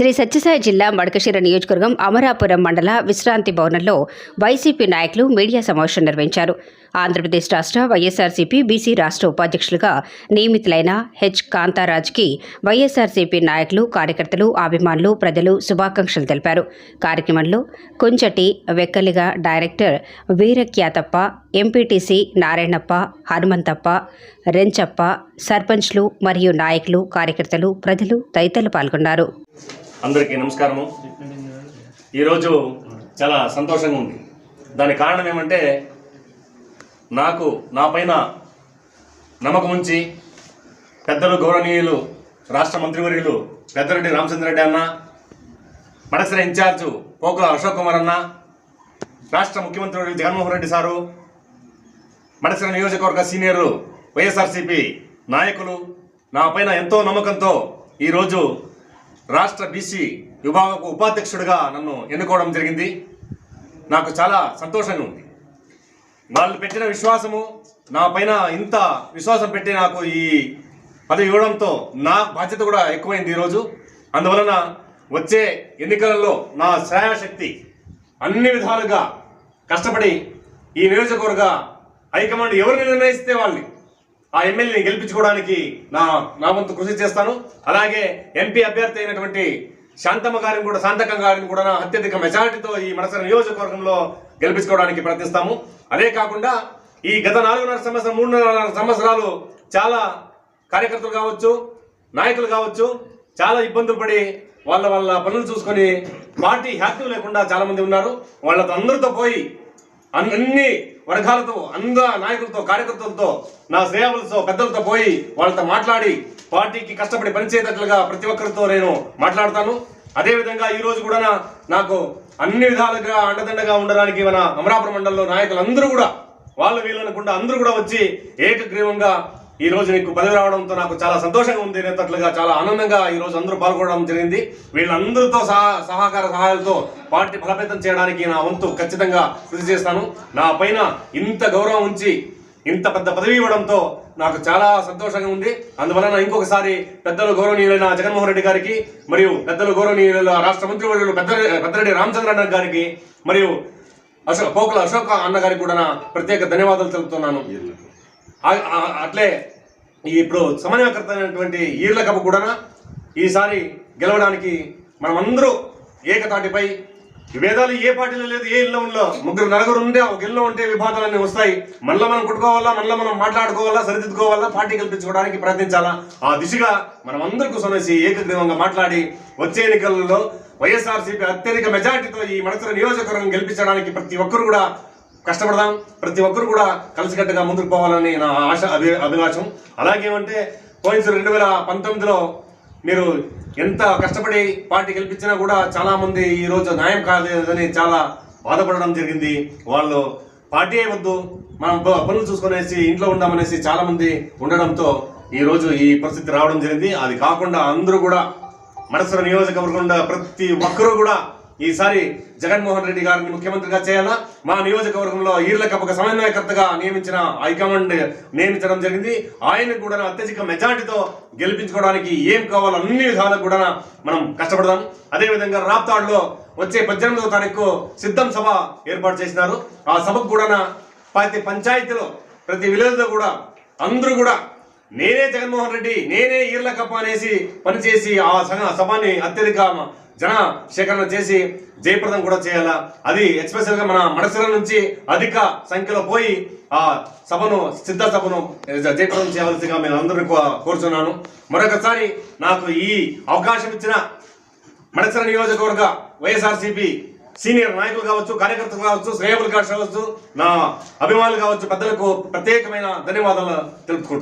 శ్రీ సత్యసాయి జిల్లా మడకశిర నియోజకవర్గం అమరాపురం మండల విశ్రాంతి భవనంలో వైసీపీ నాయకులు మీడియా సమావేశం నిర్వహించారు. ఆంధ్రప్రదేశ్ రాష్ట్ర వైఎస్ఆర్సీపీ బీసీ రాష్ట్ర ఉపాధ్యక్షులుగా నియమితులైన హెచ్ కాంతారాజ్కి వైఎస్ఆర్సీపీ నాయకులు కార్యకర్తలు అభిమానులు ప్రజలు శుభాకాంక్షలు తెలిపారు. కార్యక్రమంలో కొంచటి వెక్కలిగా డైరెక్టర్ వీరఖ్యాతప్ప ఎంపీటీసీ నారాయణప్ప హనుమంతప్ప రెంచప్ప సర్పంచ్లు మరియు నాయకులు కార్యకర్తలు ప్రజలు తదితరులు పాల్గొన్నారు. అందరికీ నమస్కారము. ఈరోజు చాలా సంతోషంగా ఉంది. దాని కారణం ఏమంటే నాకు నా పైన నమ్మకం ఉంచి పెద్దలు గౌరవనీయులు రాష్ట్ర మంత్రివర్యులు పెద్దరెడ్డి రామచంద్రరెడ్డి అన్న మడసర ఇన్ఛార్జు పోకుల అశోక్ కుమార్ అన్న రాష్ట్ర ముఖ్యమంత్రి జగన్మోహన్ రెడ్డి సారు మడసర నియోజకవర్గ సీనియర్లు వైఎస్ఆర్సీపీ నాయకులు నా పైన ఎంతో నమ్మకంతో ఈరోజు రాష్ట్ర బీసీ విభాగపు ఉపాధ్యక్షుడిగా నన్ను ఎన్నుకోవడం జరిగింది. నాకు చాలా సంతోషంగా ఉంది. వాళ్ళు పెట్టిన విశ్వాసము నా పైన ఇంత విశ్వాసం పెట్టి నాకు ఈ పదవి ఇవ్వడంతో నా బాధ్యత కూడా ఎక్కువైంది ఈరోజు. అందువలన వచ్చే ఎన్నికలలో నా శ్రేయాశక్తి అన్ని విధాలుగా కష్టపడి ఈ నియోజకవర్గ హైకమాండ్ ఎవరిని నిర్ణయిస్తే వాళ్ళని ఆ ఎమ్మెల్యేని గెలిపించుకోవడానికి నా నా వంతు కృషి చేస్తాను. అలాగే ఎంపీ అభ్యర్థి అయినటువంటి శాంతమ్మ గారిని కూడా శాంతకం గారిని కూడా నా అత్యధిక మెజారిటీతో ఈ మనసర నియోజకవర్గంలో గెలిపించుకోవడానికి ప్రయత్నిస్తాము. అదే కాకుండా ఈ గత నాలుగున్నర సంవత్సరం మూడున్నర సంవత్సరాలు చాలా కార్యకర్తలు కావచ్చు నాయకులు కావచ్చు చాలా ఇబ్బందులు పడి వాళ్ళ వాళ్ళ పనులు చూసుకొని పార్టీ హ్యాపీ లేకుండా చాలామంది ఉన్నారు. వాళ్ళతో అందరితో పోయి అన్ని వర్గాలతో అంద నాయకులతో కార్యకర్తలతో నా శ్రేయాలతో పెద్దలతో పోయి వాళ్ళతో మాట్లాడి పార్టీకి కష్టపడి పనిచేసేటట్లుగా ప్రతి ఒక్కరితో నేను మాట్లాడతాను. అదేవిధంగా ఈ రోజు కూడా నా- నాకు అన్ని విధాలుగా అండదండగా ఉండడానికి మన అమరాపురం మండలంలో నాయకులు అందరూ కూడా వాళ్ళు వీళ్ళనుకుంటా అందరూ కూడా వచ్చి ఏకగ్రీవంగా ఈ రోజు నీకు పదవి రావడంతో నాకు చాలా సంతోషంగా ఉంది అనేటట్లుగా చాలా ఆనందంగా ఈ రోజు అందరూ పాల్గొనడం జరిగింది. వీళ్ళందరితో సహా సహకార సహాయాలతో పార్టీ బలపేతం చేయడానికి నా వంతు ఖచ్చితంగా కృషి చేస్తాను. నా పైన ఇంత గౌరవం ఉంచి ఇంత పెద్ద పదవి ఇవ్వడంతో నాకు చాలా సంతోషంగా ఉంది. అందువలన ఇంకొకసారి పెద్దలు గౌరవనీయులైన జగన్మోహన్ రెడ్డి గారికి మరియు పెద్దలు గౌరవనీయులైన రాష్ట్ర మంత్రివర్యులు పెద్ద పెద్దరెడ్డి రామచంద్ర గారికి మరియు అశోక్ పోకుల అశోక్ అన్న గారికి కూడా నా ప్రత్యేక ధన్యవాదాలు తెలుపుతున్నాను. అట్లే ఇప్పుడు సమన్వయకృతమైనటువంటి ఈర్ల కప్ప కూడా ఈసారి గెలవడానికి మనమందరూ ఏకతాటిపై విభేదాలు ఏ పార్టీలో లేదు ఏ ఇల్లు ఉందో ముగ్గురు నలుగురు ఉంటే ఒక ఇల్లు ఉంటే విభాదాలన్నీ వస్తాయి. మళ్ళీ మనం కొట్టుకోవాలా మళ్ళీ మనం మాట్లాడుకోవాలా సరిదిద్దుకోవాలా పార్టీ కల్పించుకోవడానికి ప్రయత్నించాలా? ఆ దిశగా మనం అందరికీ కూర్చొనేసి ఏకగ్రీవంగా మాట్లాడి వచ్చే ఎన్నికలలో వైఎస్ఆర్సీపీ అత్యధిక మెజార్టీతో ఈ మనసుల నియోజకవర్గం గెలిపించడానికి ప్రతి ఒక్కరు కూడా కష్టపడదాం. ప్రతి ఒక్కరు కూడా కలిసికట్టుగా ముందుకు పోవాలని నా ఆశ అభి అభిలాషం. అలాగేమంటే పోయిన రెండు వేల పంతొమ్మిదిలో మీరు ఎంత కష్టపడి పార్టీ గెలిపించినా కూడా చాలామంది ఈరోజు ఈ రోజు న్యాయం కాలేదని చాలా బాధపడడం జరిగింది. వాళ్ళు పార్టీ వద్దు మనం పనులు చూసుకునేసి ఇంట్లో ఉందామనేసి చాలామంది ఉండడంతో ఈరోజు ఈ పరిస్థితి రావడం జరిగింది. అది కాకుండా అందరూ కూడా మనసుల నియోజకవర్గం ప్రతి ఒక్కరూ కూడా ఈసారి జగన్మోహన్ రెడ్డి గారిని ముఖ్యమంత్రిగా చేయాలా? మా నియోజకవర్గంలో ఈర్ల ఒక సమన్వయకర్తగా నియమించిన హైకమాండ్ నియమించడం జరిగింది. ఆయన కూడా అత్యధిక మెజార్టీతో గెలిపించుకోవడానికి ఏం కావాలో అన్ని విధాలకు కూడా మనం కష్టపడదాం. అదేవిధంగా రాప్తాడులో వచ్చే పద్దెనిమిదవ తారీఖు సిద్ధం సభ ఏర్పాటు చేసినారు. ఆ సభకు కూడా ప్రతి పంచాయతీలో ప్రతి విలేజ్లో కూడా అందరూ కూడా నేనే జగన్మోహన్ రెడ్డి నేనే ఈర్ల కప్ప అనేసి పనిచేసి ఆ సగ సభని అత్యధిక జన సేకరణ చేసి జయప్రదం కూడా చేయాలా? అది ఎక్స్పెషల్గా మన మనసుల నుంచి అధిక సంఖ్యలో పోయి ఆ సభను సిద్ధ సభను జయప్రదం చేయవలసిగా మేము అందరూ కోరుచున్నాను. మరొకసారి నాకు ఈ అవకాశం ఇచ్చిన మడసర నియోజకవర్గ వైఎస్ఆర్సీపీ సీనియర్ నాయకులు కావచ్చు కార్యకర్తలు కావచ్చు శ్రేయబులు కావచ్చు నా అభిమానులు కావచ్చు పెద్దలకు ప్రత్యేకమైన ధన్యవాదాలు తెలుపుకుంటున్నాను.